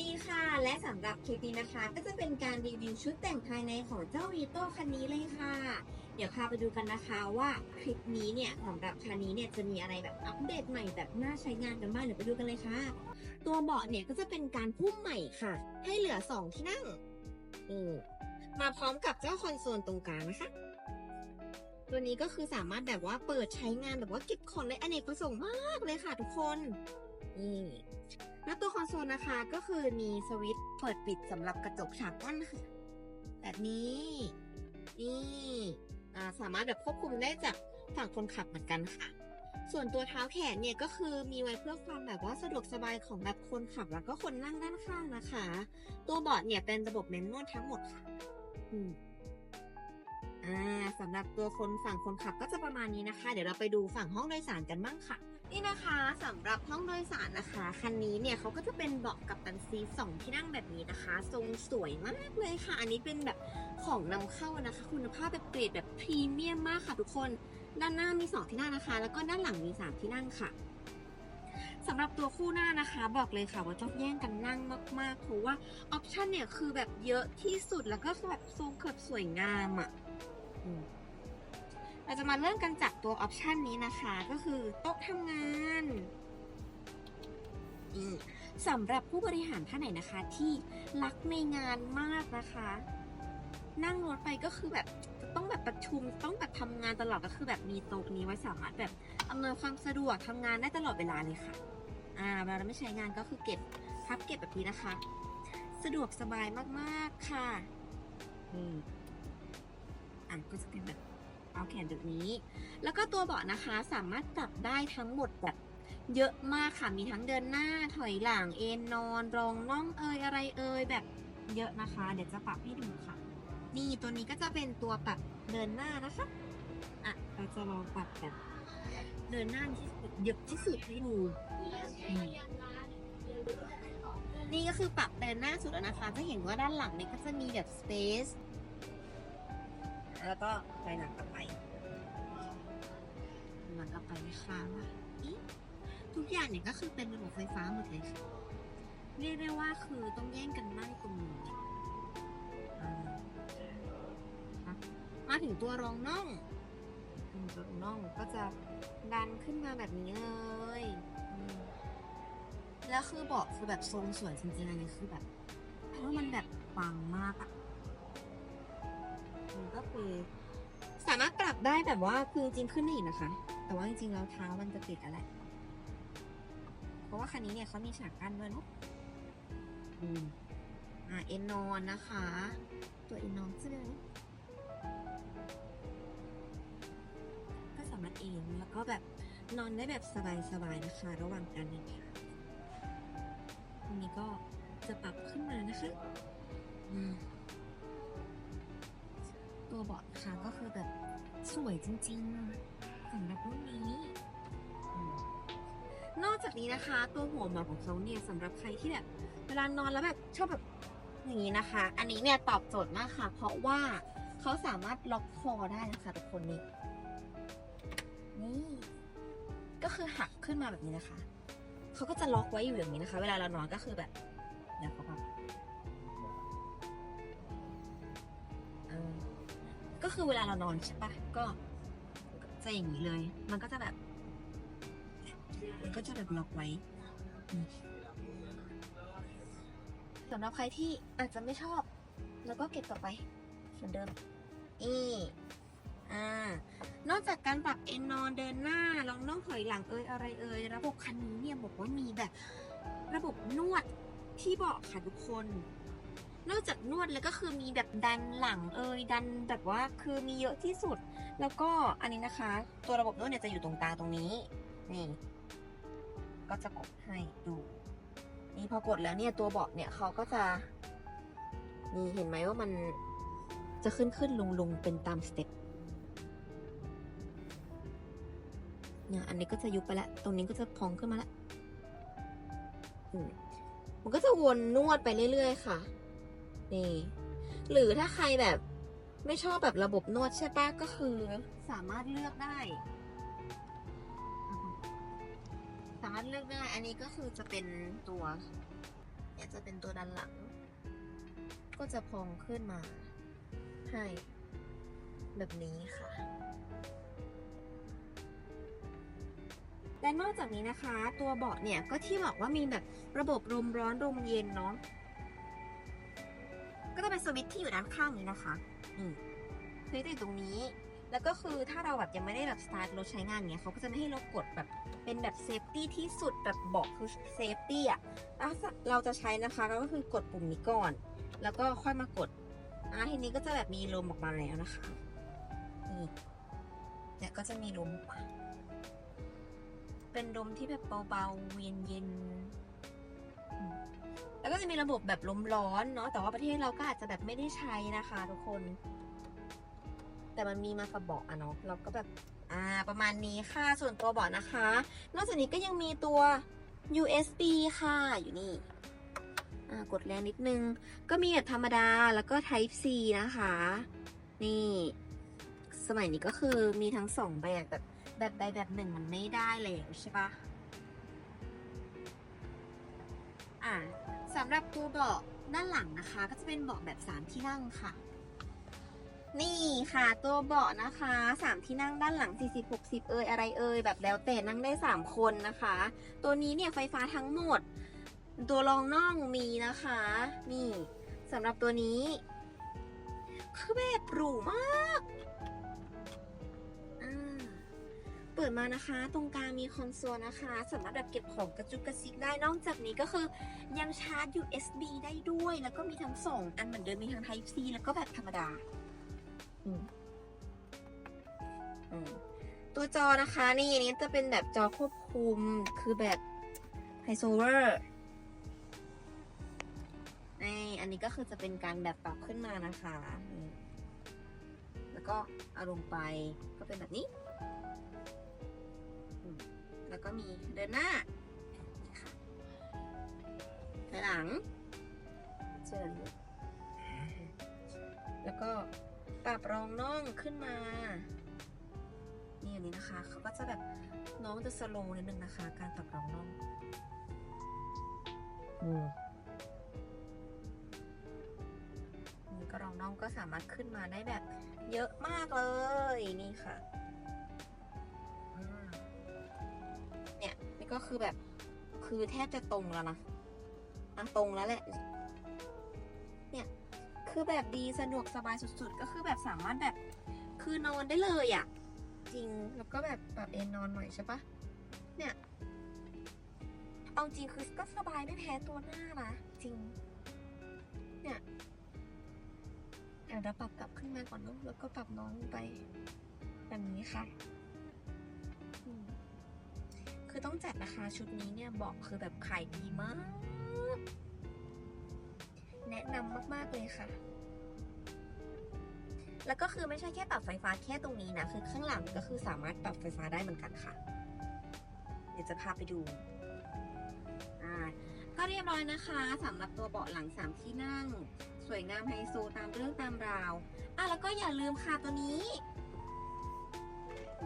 ดีค่ะ และสำหรับคลิปนี้นะคะ ก็จะเป็นการรีวิวชุดแต่งภายในของเจ้าวีโต้คันนี้เลยค่ะ เดี๋ยวพาไปดูกันนะคะว่าคลิปนี้เนี่ยสำหรับคันนี้เนี่ยจะมีอะไรแบบอัปเดตใหม่แบบน่าใช้งานกันบ้างเดี๋ยวไปดูกันเลยค่ะ ตัวเบาะเนี่ยก็จะเป็นการพุ่มใหม่ค่ะ ให้เหลือสองที่นั่งอืมมาพร้อมกับเจ้าคอนโซลตรงกลางนะคะ ตัวนี้ก็คือสามารถแบบว่าเปิดใช้งานแบบว่าเก็บของได้อเนกประสงค์มากเลยค่ะทุกคนนี่แล้วตัวคอนโซลนะคะก็คือมีสวิตช์เปิดปิดสำหรับกระจกฉากกั้นค่ะแบบนี้นี่สามารถแบบควบคุมได้จากฝั่งคนขับเหมือนกันค่ะ ส่วนตัวเท้าแขนเนี่ยก็คือมีไว้เพื่อความแบบว่าสะดวกสบายของแบบคนขับแล้วก็คนนั่งด้านข้างนะคะ ตัวเบาะเนี่ยเป็นระบบแมนนวลทั้งหมดค่ะ อืม อ่าสำหรับตัวคนฝั่งคนขับก็จะประมาณนี้นะคะ เดี๋ยวเราไปดูฝั่งห้องโดยสารกันบ้างค่ะ นี่นะคะสำหรับห้องโดยสารนะคะคันนี้เนี่ยเขาก็จะเป็นเบาะกับตันซีสองที่นั่งแบบนี้นะคะ ทรงสวยมากเลยค่ะ อันนี้เป็นแบบของนำเข้านะคะ คุณภาพแบบเกรดแบบพรีเมียมมากค่ะทุกคน ด้านหน้ามีสองที่นั่งนะคะ แล้วก็ด้านหลังมีสามที่นั่งค่ะสำหรับตัวคู่หน้านะคะ บอกเลยค่ะว่าต้องแย่งกันนั่งมากๆเพราะว่าออปชันเนี่ยคือแบบเยอะที่สุดแล้วก็แบบทรงเกือบสวยงามอะ เราจะมาเริ่มกันจากตัวออปชันนี้นะคะ ก็คือโต๊ะทำงานอืมสำหรับผู้บริหารท่านไหนนะคะที่รักในงานมากนะคะ นั่งรถไปก็คือแบบต้องแบบประชุมต้องแบบทำงานตลอดก็คือแบบมีโต๊ะนี้ไว้สามารถแบบอำนวยความสะดวกทำงานได้ตลอดเวลาเลยค่ะ อ่าเวลาเราไม่ใช้งานก็คือเก็บพับเก็บแบบนี้นะคะ สะดวกสบายมากๆค่ะ อืม อะก็จะเป็นแบบเอาแขนแบบนี้ แล้วก็ตัวเบาะนะคะสามารถปรับได้ทั้งหมดแบบเยอะมากค่ะ มีทั้งเดินหน้าถอยหลังเอนนอน รองน่องเอยอะไรเอยแบบเยอะนะคะ เดี๋ยวจะปรับให้ดูค่ะ นี่ตัวนี้ก็จะเป็นตัวปรับเดินหน้านะคะอะเราจะลองปรับแบบเดินหน้าที่สุดเยอะที่สุดให้ดูนี่ก็คือปรับเดินหน้าสุดนะคะ จะเห็นว่าด้านหลังเนี่ยก็จะมีแบบสเปซ แล้วก็ไปหลังกลับไปหลังกลับไปนะคะว่าอีทุกอย่างเนี่ยก็คือเป็นระบบไฟฟ้าหมดเลยค่ะเรียกได้ว่าคือต้องแย่งกันนั่งตรงนี้อ่าค่ะมาถึงตัวรองน่องอืมตัวรองน่องก็จะดันขึ้นมาแบบนี้เลยอืมแล้วคือเบาะคือแบบทรงสวยจริงๆอันนี้คือแบบเพราะว่ามันแบบปังมากอะมันก็ คือ สามารถปรับได้แบบว่าคือจริงๆขึ้นได้อีกนะคะ แต่ว่าจริงๆแล้วเท้ามันจะติดอะไร เพราะว่าคันนี้เนี่ยเขามีฉากกั้นด้วยเนาะอืมอ่าเอ็นนอนนะคะ ตัวเอ็นนอนซึ่งก็สามารถเอนแล้วก็แบบนอนได้แบบสบายๆนะคะ ระหว่างการเดินทางอันนี้ก็จะปรับขึ้นมานะคะ อืมตัวเบาะ นะคะก็คือแบบสวยจริงๆสำหรับรุ่นนี้ นอกจากนี้นะคะ ตัวหัวหมอนของเขาเนี่ยสำหรับใครที่แบบเวลานอนแล้วแบบชอบแบบอย่างนี้นะคะ อันนี้เนี่ยตอบโจทย์มากค่ะ เพราะว่าเขาสามารถล็อกคอได้นะคะทุกคนนี่นี่ก็คือหักขึ้นมาแบบนี้นะคะ เขาก็จะล็อกไว้อยู่อย่างนี้นะคะ เวลาเรานอนก็คือแบบเดี๋ยวเขาแบบ คือเวลาเรานอนใช่ปะก็จะอย่างนี้เลย มันก็จะแบบ มันก็จะแบบล็อกไว้สำหรับใครที่อาจจะไม่ชอบ แล้วก็เก็บต่อไปเหมือนเดิมอีอ่านอกจากการปรับเอนนอนเดินหน้าลองน่องถอยหลังเอยอะไรเอยระบบคันนี้เนี่ยบอกว่ามีแบบ ระบบนวดที่เบาะค่ะทุกคน นอกจากนวดแล้วก็คือมีแบบดันหลังเอยดันแบบว่าคือมีเยอะที่สุด แล้วก็อันนี้นะคะ ตัวระบบนวดเนี่ยจะอยู่ตรงกลางตรงนี้ นี่ ก็จะกดให้ดูนี่พอกดแล้วเนี่ยตัวเบาะเนี่ยเขาก็จะนี่เห็นไหมว่ามันจะขึ้นขึ้นลงลงเป็นตามสเต็ปเนี่ยอันนี้ก็จะยุบไปล้วตรงนี้ก็จะพองขึ้นมาล้วอืมมันก็จะวนนวดไปเรื่อยๆค่ะ นี่ หรือถ้าใครแบบไม่ชอบแบบระบบนวดใช่ปะก็คือ สามารถเลือกได้ สามารถเลือกได้ อันนี้ก็คือจะเป็นตัวเนี่ยจะเป็นตัวดันหลัง ก็จะพองขึ้นมา ให้แบบนี้ค่ะและนอกจากนี้นะคะ ตัวเบาะเนี่ยก็ที่บอกว่ามีแบบระบบลมร้อนลมเย็นเนาะ สวิตช์ที่อยู่ด้านข้างนี้นะคะ นี่สวิตช์อยู่ตรงนี้ แล้วก็คือถ้าเราแบบยังไม่ได้แบบสตาร์ทรถใช้งานเงี้ยเขาก็จะไม่ให้เรากดแบบเป็นแบบเซฟตี้ที่สุดแบบบาะคือเซฟตี้อะถ้าเราจะใช้นะคะ ก็คือกดปุ่มนี้ก่อน แล้วก็ค่อยมากดอะทีนี้ก็จะแบบมีลมออกมาแล้วนะคะ นี่เนี่ยก็จะมีลมออกมาเป็นลมที่แบบเบาๆเย็นๆ แล้วก็จะมีระบบแบบลมร้อนเนาะแต่ว่าประเทศเราก็อาจจะแบบไม่ได้ใช้นะคะทุกคน แต่มันมีมากับเบาะอะเนาะเราก็แบบอ่าประมาณนี้ค่ะส่วนตัวเบาะนะคะ นอกจากนี้ก็ยังมีตัว USB ค่ะอยู่นี่กดแรงนิดนึง ก็มีแบบธรรมดาแล้วก็ Type C นะคะ นี่ สมัยนี้ก็คือมีทั้งสองแบบแบบแบบใดแบบหนึ่งมันไม่ได้แล้วใช่ปะ อ่าสำหรับตัวเบาะด้านหลังนะคะ ก็จะเป็นเบาะแบบสามที่นั่งค่ะ นี่ค่ะตัวเบาะนะคะสามที่นั่งด้านหลัง 40 60 เอยอะไรเอยแบบแล้วแต่นั่งได้ 3 คนนะคะ ตัวนี้เนี่ยไฟฟ้าทั้งหมด ตัวรองน่องมีนะคะ นี่สำหรับตัวนี้ คือแบบหรูมาก ปิดมานะคะ ตรงกลางมีคอนโซลนะคะ สามารถแบบเก็บของกระจุกกระซิกได้ นอกจากนี้ก็คือยังชาร์จ USB ได้ด้วย แล้วก็มีทั้งสองอันเหมือนเดิมมีทั้ง Type C แล้วก็แบบธรรมดา อืมอืมตัวจอนะคะนี่อันนี้จะเป็นแบบจอควบคุมคือแบบไฮโซเวอร์นี่อันนี้ก็คือจะเป็นการแบบปรับขึ้นมานะคะ แล้วก็เอาลงไปก็เป็นแบบนี้ ก็มีเดินหน้าถอยหลังเชิญแล้วก็ปรับรองน่องขึ้นมา นี่อันนี้นะคะเขาก็จะแบบน้องจะสโลว์นิดนึงนะคะ การปรับรองน่องนี่ก็รองน่องก็สามารถขึ้นมาได้แบบ เยอะมากเลยนี่ค่ะ ก็คือแบบคือแทบจะตรงแล้วนะอะตรงแล้วแหละ เนี่ยคือแบบดีสะดวกสบายสุดๆ ก็คือแบบสามารถแบบคือนอนได้เลยอะ่ะ จริงแล้วก็แบบปรับเอนนอนหน่อยใช่ปะเนี่ย เอาจริงคือก็สบายไม่แพ้ตัวหน้านะจริง เนี่ยเดี๋ยวเราปรับกลับขึ้นมาก่อนเนอะแล้วก็ปรับน้องไปแบบนี้ค่ะ ต้องจัดราคาชุดนี้เนี่ยบอกคือแบบขายดีมาก แนะนำมาก ๆ เลยค่ะ แล้วก็คือไม่ใช่แค่ปรับไฟฟ้าแค่ตรงนี้นะ คือข้างหลังก็คือสามารถปรับไฟฟ้าได้เหมือนกันค่ะ เดี๋ยวจะพาไปดูอ่าก็เรียบร้อยนะคะสำหรับตัวเบาะหลังสามที่นั่ง สวยงามไฮโซตามเรื่องตามราว อะแล้วก็อย่าลืมค่ะตัวนี้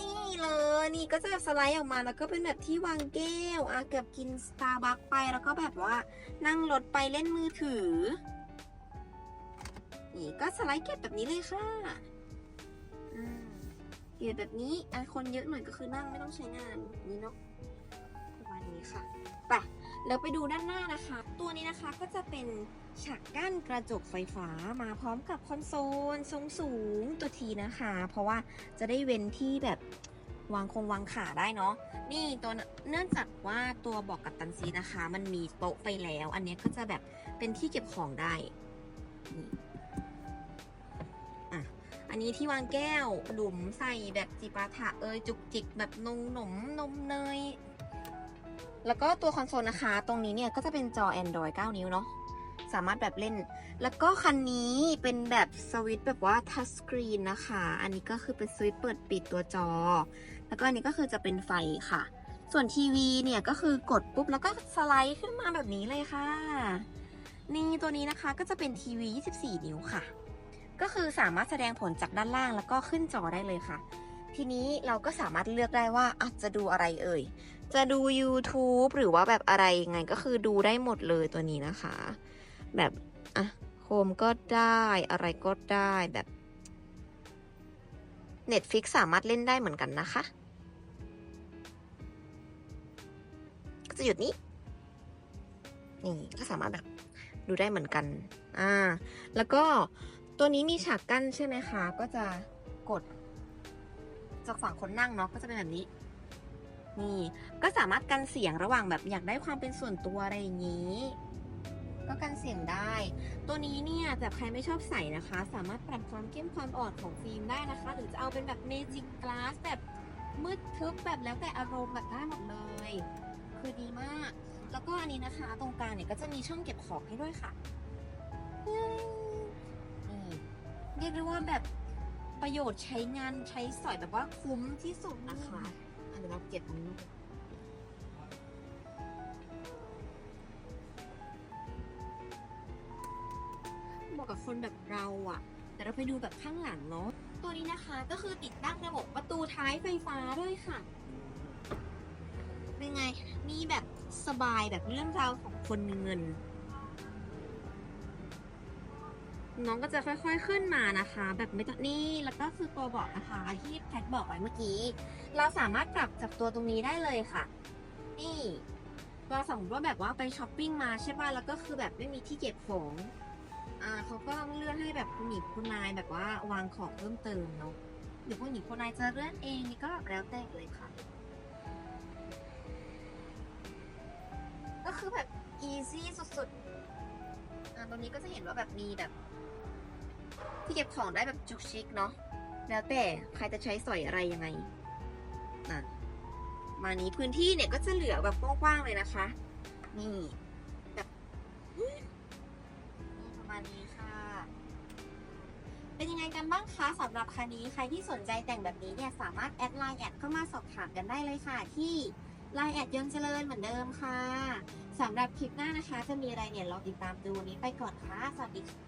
นี่เลยนี่ก็จะสไลด์ออกมาแล้วก็เป็นแบบที่วางแก้วอะเกือบกินสตาร์บัคไปแล้วก็แบบว่านั่งรถไปเล่นมือถือ นี่ก็สไลด์เก็บแบบนี้เลยค่ะเก็บแบบนี้อะคนเยอะหน่อยก็คือนั่งไม่ต้องใช้งานนี่เนาะประมาณนี้ค่ะไป แล้วไปดูด้านหน้านะคะ ตัวนี้นะคะก็จะเป็นฉากกั้นกระจกไฟฟ้ามาพร้อมกับคอนโซลทรงสูงตัวทีนะคะ เพราะว่าจะได้เว้นที่แบบวางคงวางขาได้เนาะ นี่ตัวเนื่องจากว่าตัวเบอกกับตันซีนะคะ มันมีโต๊ะไปแล้ว อันนี้ก็จะแบบเป็นที่เก็บของได้นี่อะอันนี้ที่วางแก้วหลุมใส่แบบจิปาถะเอยจุกจิกแบบนมหนมนมเนย แล้วก็ตัวคอนโซลนะคะ ตรงนี้เนี่ยก็จะเป็นจอ Android 9 นิ้วเนาะ สามารถแบบเล่น แล้วก็คันนี้เป็นแบบสวิตแบบว่าทัชสกรีนนะคะ อันนี้ก็คือเป็นสวิตเปิดปิดตัวจอ แล้วก็อันนี้ก็คือจะเป็นไฟค่ะ ส่วนทีวีเนี่ยก็คือกดปุ๊บแล้วก็สไลด์ขึ้นมาแบบนี้เลยค่ะ นี่ตัวนี้นะคะก็จะเป็นทีวี 24 นิ้วค่ะ ก็คือสามารถแสดงผลจากด้านล่างแล้วก็ขึ้นจอได้เลยค่ะทีนี้เราก็สามารถเลือกได้ว่าอาจจะดูอะไรเอ่ย จะดู YouTube หรือว่าแบบอะไรยังไงก็คือดูได้หมดเลยตัวนี้นะคะ แบบอะโฮมก็ได้อะไรก็ได้แบบ Netflix สามารถเล่นได้เหมือนกันนะคะ ก็จะหยุดนี้ นี่ก็สามารถแบบดูได้เหมือนกัน อ่า แล้วก็ตัวนี้มีฉากกั้นใช่ไหมคะ ก็จะกดจากฝั่งคนนั่งเนาะก็จะเป็นแบบนี้ นี่ก็สามารถกันเสียงระหว่างแบบอยากได้ความเป็นส่วนตัวอะไรอย่างนี้ ก็กันเสียงได้ ตัวนี้เนี่ยแต่ใครไม่ชอบใส่นะคะ สามารถปรับความเข้มความอ่อนของฟิล์มได้นะคะ หรือจะเอาเป็นแบบเมจิกกลาสแบบมืดทึบแบบแล้วแต่อารมณ์แบบได้หมดเลย คือดีมาก แล้วก็อันนี้นะคะ ตรงกลางเนี่ยก็จะมีช่องเก็บของให้ด้วยค่ะนี่เรียกได้ว่าแบบประโยชน์ใช้งานใช้สอยแบบว่าคุ้มที่สุดนะคะ อันนี้เราเก็บอันเหมาะกับคนแบบเราอะแต่เราไปดูแบบข้างหลังเนาะตัวนี้นะคะก็คือติดตั้งระบบประตูท้ายไฟฟ้าด้วยค่ะ เป็นไง มีแบบสบายแบบเรื่องราวของคนมีเงิน น้องก็จะค่อยๆขึ้นมานะคะ แบบไม่ต้องนี่แล้วก็คือตัวเบอกนะคะที่แพทบอกไว้เมื่อกี้ เราสามารถปรับจากตัวตรงนี้ได้เลยค่ะ นี่เราสมมติว่าแบบว่าไปช้อปปิ้งมาใช่ป่ะแล้วก็คือแบบไม่มีที่เก็บของอ่าเขาก็เลื่อนให้แบบคุณหญิงคุณนายแบบว่าวางของเพิ่มเติมเนาะหรือคุณหญิงคุณนายจะเลื่อนเองนี่ก็แล้วแต่เลยค่ะ ก็คือแบบ easy สุดๆอ่าตรงนี้ก็จะเห็นว่าแบบมีแบบ ที่เก็บของได้แบบจุกชิกเนาะแล้วแต่ใครจะใช้สอยอะไรยังไงอะมานี้พื้นที่เนี่ยก็จะเหลือแบบกว้างๆเลยนะคะ นี่ แบบนี่ประมาณนี้ค่ะ เป็นยังไงกันบ้างคะสำหรับคันนี้ ใครที่สนใจแต่งแบบนี้เนี่ยสามารถแอดไลน์แอดเข้ามาสอบถามกันได้เลยค่ะ ที่ไลน์แอดยนเจริญเหมือนเดิมค่ะสำหรับคลิปหน้านะคะ จะมีอะไรเนี่ยเราติดตามดูวันนี้ไปก่อนค่ะ สวัสดีค่ะ